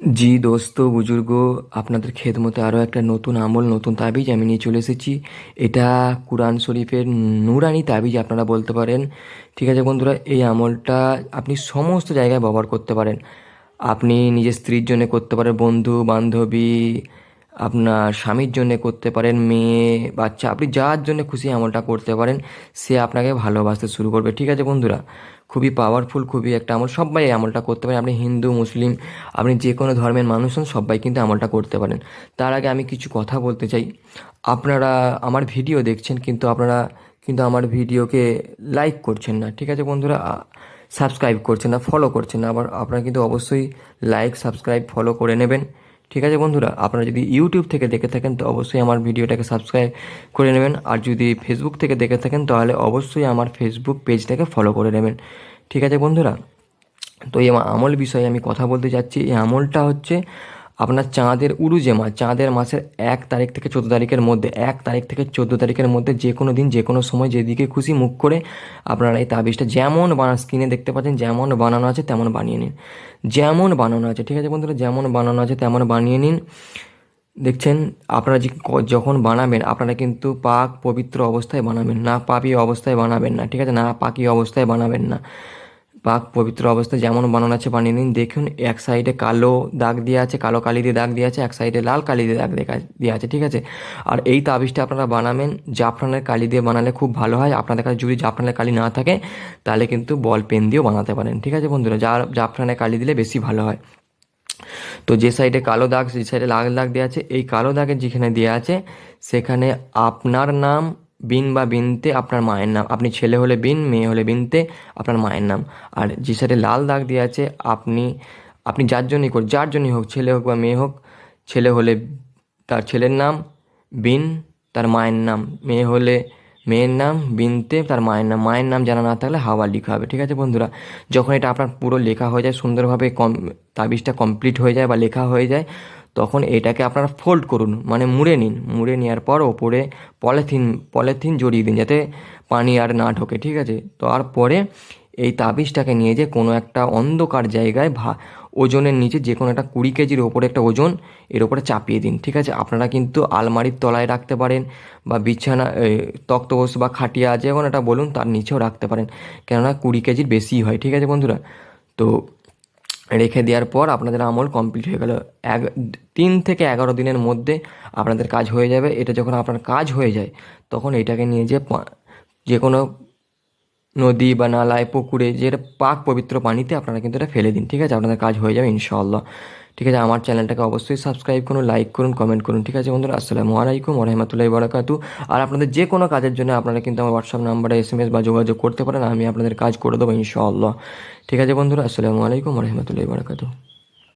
জি দোস্ত, বুজুর্গ, আপনাদের খেদমতে আরও একটা নতুন আমল, নতুন তাবিজ আমি নিয়ে চলে এসেছি। এটা কুরআন শরীফের নুরানি তাবিজ আপনারা বলতে পারেন। ঠিক আছে বন্ধুরা, এই আমলটা আপনি সমস্ত জায়গায় ব্যবহার করতে পারেন। আপনি নিজের স্ত্রীর জন্য করতে পারেন বন্ধু বান্ধবী আপনার স্বামীর জন্য করতে পারেন, মেয়ে, বাচ্চা, আপনি যার জন্য খুশি আমলটা করতে পারেন, সে আপনাকে ভালোবাসতে শুরু করবে। ঠিক আছে বন্ধুরা? খুবই পাওয়ারফুল খুবই একটা আমল, সবাই এই আমলটা করতে পারেন। আপনি হিন্দু, মুসলিম, আপনি যে কোনো ধর্মের মানুষ হন, সবাই কিন্তু আমলটা করতে পারেন। তার আগে আমি কিছু কথা বলতে চাই। আপনারা আমার ভিডিও দেখছেন, কিন্তু আপনারা কিন্তু আমার ভিডিওকে লাইক করছেন না। ঠিক আছে বন্ধুরা? সাবস্ক্রাইব করছেন না ফলো করছেন না। আবার আপনারা কিন্তু অবশ্যই লাইক সাবস্ক্রাইব ফলো করে নেবেন। ঠিক আছে বন্ধুরা, আপনারা যদি ইউটিউব থেকে দেখে থাকেন, তো অবশ্যই আমার ভিডিওটাকে সাবস্ক্রাইব করে নেবেন। আর যদি ফেসবুক থেকে দেখে থাকেন, তাহলে অবশ্যই আমার ফেসবুক পেজটাকে ফলো করে নেবেন। ঠিক আছে বন্ধুরা, তো এই আমল বিষয়ে আমি কথা বলতে যাচ্ছি। এই আমলটা হচ্ছে আপনার চাঁদের উরুজে মাস চাঁদের মাসের এক তারিখ থেকে চোদ্দ তারিখের মধ্যে, এক তারিখ থেকে চোদ্দ তারিখের মধ্যে যে কোনো দিন, যে কোনো সময় যেদিকে খুশি মুখ করে আপনারা এই তাবিজটা যেমন বানা, স্ক্রিনে দেখতে পাচ্ছেন, যেমন বানানো আছে তেমন বানিয়ে নিন। যেমন বানানো আছে, ঠিক আছে বন্ধুরা? যেমন বানানো আছে তেমন বানিয়ে নিন। দেখছেন, আপনারা যখন বানাবেন, আপনারা কিন্তু পাক পবিত্র অবস্থায় বানাবেন না, পাপি অবস্থায় বানাবেন না, ঠিক আছে? না পাকি অবস্থায় বানাবেন না। পাক পবিত্র অবস্থায় যেমন বানানো আছে, বানিয়ে নিন। দেখুন, এক সাইডে কালো দাগ দিয়ে আছে, কালো কালি দিয়ে দাগ দিয়ে আছে, এক সাইডে লাল কালি দিয়ে দাগ দিয়ে আছে, ঠিক আছে? আর এই তাবিজটা আপনারা বানাবেন, জাফরানের কালি দিয়ে বানালে খুব ভালো হয়। আপনাদের কাছে যদি জাফরানের কালি না থাকে, তাহলে কিন্তু বল পেন দিয়েও বানাতে পারেন, ঠিক আছে বন্ধুরা? যার জাফরানের কালি দিলে বেশি ভালো হয়। তো যে সাইডে কালো দাগ, যে সাইডে লাল দাগ দেওয়া আছে, এই কালো দাগের যেখানে দেওয়া আছে, সেখানে আপনার নাম বিন বা বিনতে আপনার মায়ের নাম। আপনি ছেলে হলে বিন, মেয়ে হলে বিনতে আপনার মায়ের নাম। আর যে সাইডে লাল দাগ দিয়ে আছে, আপনি আপনি যার জন্যই কর, যার জন্যই হোক, ছেলে হোক বা মেয়ে হোক, ছেলে হলে তার ছেলের নাম, বিন তার মায়ের নাম, মেয়ে হলে মেয়ের নাম, বিনতে তার মায়ের নাম। মায়ের নাম জানা না থাকলে হাওয়া লিখা হবে, ঠিক আছে বন্ধুরা? যখন এটা আপনার পুরো লেখা হয়ে যায়, সুন্দরভাবে কম তাবিজটা কমপ্লিট হয়ে যায় বা লেখা হয়ে যায় তখন এটাকে আপনারা ফোল্ড করুন মানে মুড়ে নিন। মুড়ে নেওয়ার পর ওপরে পলিথিন পলিথিন জড়িয়ে দিন যাতে পানি আর না ঢোকে, ঠিক আছে? তারপরে এই তাবিজটাকে নিয়ে যে কোনো একটা অন্ধকার জায়গায় ভা, ওজনের নিচে যে কোনো একটা কুড়ি কেজির ওপরে একটা ওজন এর ওপরে চাপিয়ে দিন, ঠিক আছে? আপনারা কিন্তু আলমারির তলায় রাখতে পারেন বা বিছানা তক্তপোষ বা খাটিয়া যে কোনো একটা বলুন তার নিচেও রাখতে পারেন। কেননা কুড়ি কেজির বেশি হয়, ঠিক আছে বন্ধুরা? তো রেখে দেওয়ার পর আপনাদের আমল কমপ্লিট হয়ে গেল এক তিন থেকে এগারো দিনের মধ্যে আপনাদের কাজ হয়ে যাবে। এটা যখন আপনার কাজ হয়ে যায়, তখন এটাকে নিয়ে যে যে কোনো নদী বা নালায়, পুকুরে যে এটা পাক পবিত্র পানিতে আপনারা কিন্তু এটা ফেলে দিন, ঠিক আছে? আপনাদের কাজ হয়ে যাবে ইনশাআল্লাহ। ঠিক আছে? আমার চ্যানেলটাকে অবশ্যই সাবস্ক্রাইব করুন লাইক করুন কমেন্ট করুন, ঠিক আছে বন্ধুরা? আসসালামু আলাইকুম রহমতুল্লাহ বরাকাতু। আর আপনাদের যে কোনো কাজের জন্য আপনারা কিন্তু আমার হোয়াটসঅ্যাপ নাম্বারে এস বা যোগাযোগ করতে পারেন, আমি আপনাদের কাজ করে দেবো ইনশাআল্লাহ। ঠিক আছে বন্ধুরা? আসসালামু আলাইকুম রহমতুল্লাহ বারাকাতু।